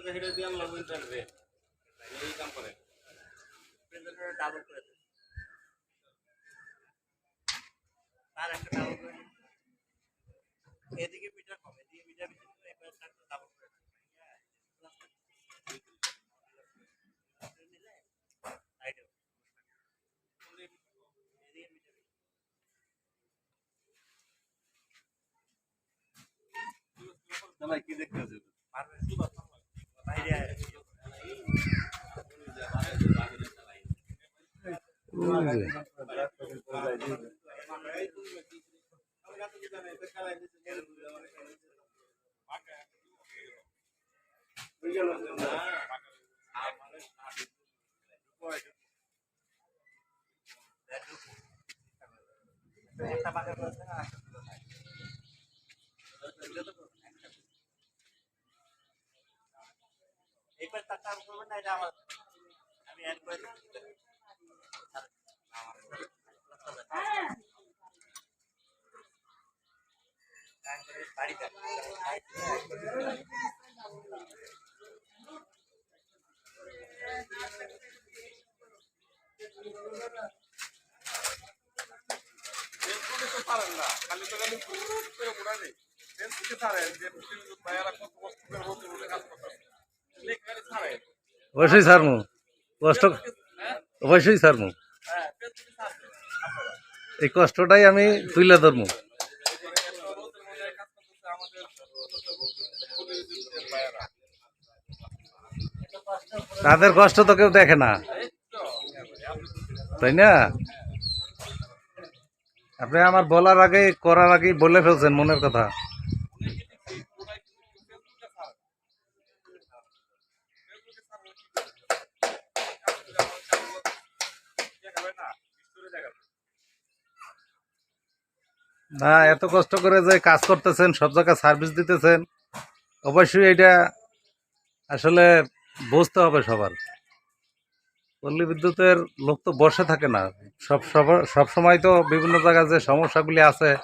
করে হেঁটে দিয়ে আনলাম ইন্টারনেটে এই কাম করে ডাবল করে দেন তার একটা ডাবল করে এদিকে মিটার কম এদিকে মিটার ডাবল করে দেন। বেশি। চালাই কি দেখতে আছে পারবে? বাইরে আয়। একটা পাকা করেছে না, একটা তুলে দেয়। তুলে তো করবে না, একটা তুলে। এইবার তারটা আমি করব না এটা আমার আমি অ্যাড করে পারেন না। খালি তো খালি করে ঘোরা নেই ফেসবুকে ছাড়েন যে ভাইয়ারা কত কষ্ট করে রোদে রোদে কাজ ছাড়েন অবশ্যই ছাড়মু কষ্ট অবশ্যই ছাড়মু এই কষ্টটাই আমি তুলে ধরমু তাদের কষ্ট তো কেউ দেখে না। তাই না? আপনি আমার বলার আগে, করার আগেই বলে ফেলছেন মনের কথা। না, এত কষ্ট করে যে কাজ করতেছেন, সব জায়গায় সার্ভিস দিতেছেন, অবশ্যই এটা আসলে বুঝতে হবে সবার। পল্লী বিদ্যুতের লোক তো বসে থাকে না। সব সব- সময় তো বিভিন্ন জায়গায় যে সমস্যাগুলি আছে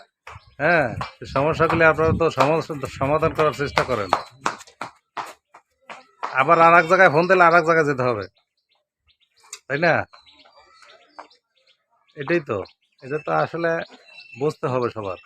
হ্যাঁ সমস্যাগুলি আপনারা তো সমাধান করার চেষ্টা করেন। আবার আর এক জায়গায় ফোন দিলে আর এক জায়গায় যেতে হবে। তাই না? এটাই তো, এটা তো আসলে বুঝতে হবে সবার।